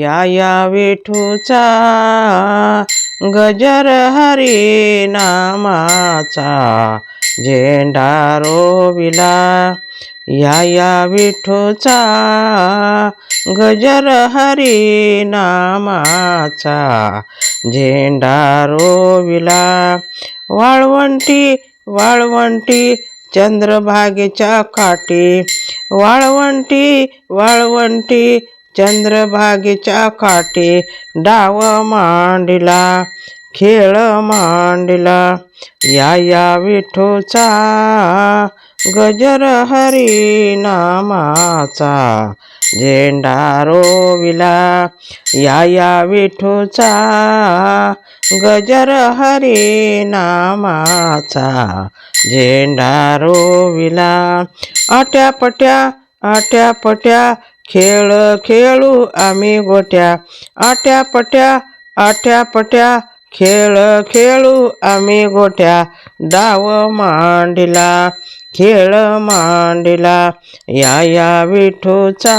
या या विठूचा गजर हरी नामाचा झेंडा रोविला. या या विठूचा गजर हरी नामाचा झेंडा रोविला. वाळवंटी वाळवंटी चंद्रभागेच्या काठी. वाळवंटी वाळवंटी चंद्रभागेच्या काठी डाव मांडला खेळ मांडला. या या विठोचा गजर हरी नामाचा झेंडा रोविला. या या विठूचा गजर हरी नामाचा झेंडा रोविला. आट्यापट्या आट्यापट्या खेळ खेळू आम्ही गोट्या. आट्यापट्या आट्यापट्या खेळ खेळू आम्ही गोट्या. डाव मांडिला खेळ मांडिला या या विठूचा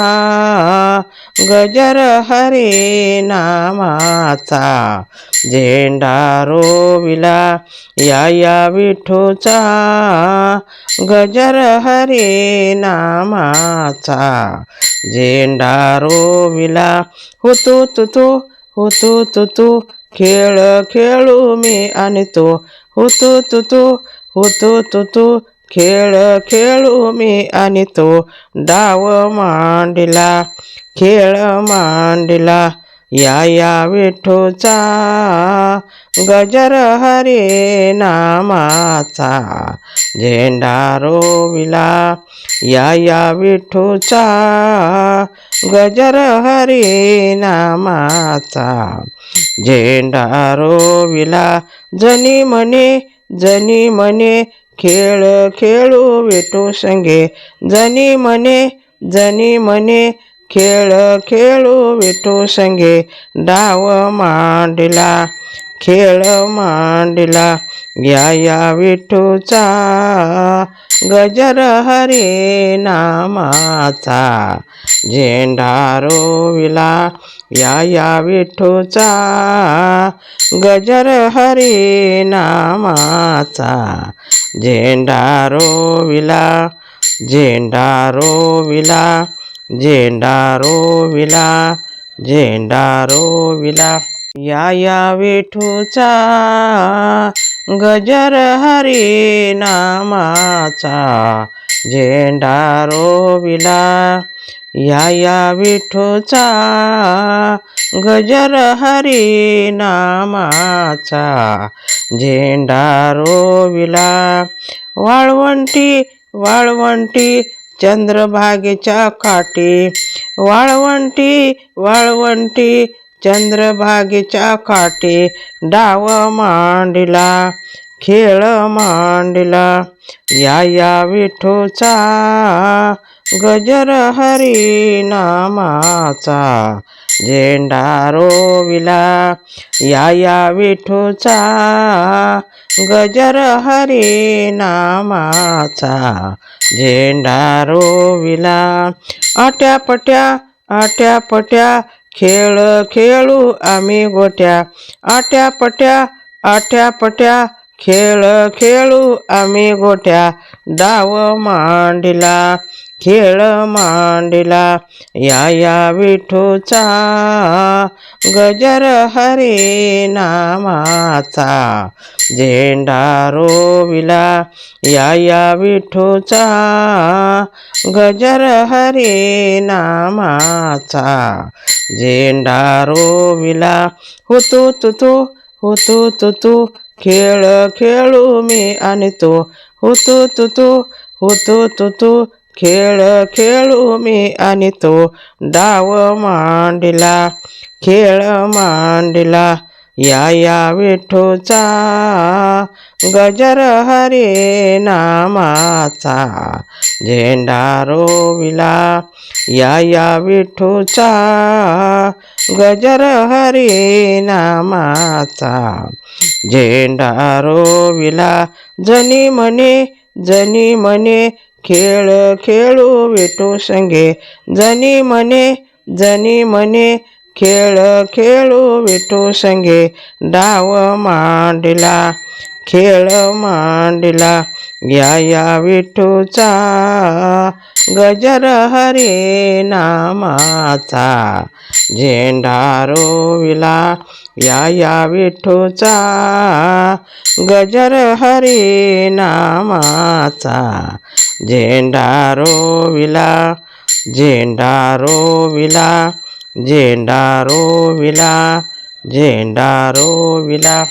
गजर हरी नामाचा झेंडा रोविला या या विठूचा गजर हरी नामाचा झेंडा रोविला हुतू होतो हुतू तुतू खेळ खेळू मी आणि तो हुतू तुतू हुतू तुतू खेळ खेळू मी आणि तो डाव मांडला खेळ मांडला या या विठूचा गजर हरे नामाचा. झेंडा रोविला या या विठूचा गजर हरे नामाचा. झेंडा रोविला जनी म्हणे जनी म्हणे खेळ खेळू विठू संगे. जनी म्हणे जनी म्हणे खेळ खेळू विठू संगे डाव मांडला. खेळ मांडला या या विठूचा गजर हरे नामाचा. झेंडा रोविला या या विठूचा गजर हरे नामाचा. झेंडा रोविला झेंडा रोविला झेंडा रोविला झेंडा रोविला या या विठूचा गजर हरी नामाचा झेंडा रोविला या या विठूचा गजर हरी नामाचा झेंडा रोविला वाळवंटी वाळवंटी चंद्रभागेच्या काठी. वाळवंटी वाळवंटी चंद्रभागेच्या काठी. डाव मांडला खेळ मांडला. या या विठूचा गजर हरी नामाचा. झेंडा रोविला. या या विठूचा गजर हरी नामाचा झेंडा रोविला आट्यापट्या आट्यापट्या खेळ खेळू आम्ही गोट्या. आट्यापट्या आट्यापट्या खेळ खेळू आम्ही गोट्या. डाव मांडिला खेळ मांडला. या या विठूचा गजर हरे नामाचा. झेंडा रोविला. या या विठूचा गजर हरे नामाचा. झेंडा रोविला. हुतू तुतू हुतू तुतू खेळ खेळू मी आणि तो. हुतू तुतू हुतू तुतू खेळ खेळू मी आणि तो डाव मांडला. खेळ मांडला. या या विठूचा गजर हरे नामाचा झेंडा रोविला. या या विठूचा गजर हरे नामाचा झेंडा रोविला. जनी म्हणे जनी म्हणे खेळ खेळू विठू संगे. जनी मने जनी मने खेळ खेळू विठू संगे. डाव मांडला खेळ मांडला या या विठूचा गजर हरे नामाचा. झेंडा रोविला या या विठूचा गजर हरे नामाचा. झेंडा रोविला झेंडा रोविला झेंडा रोविला झेंडा रोविला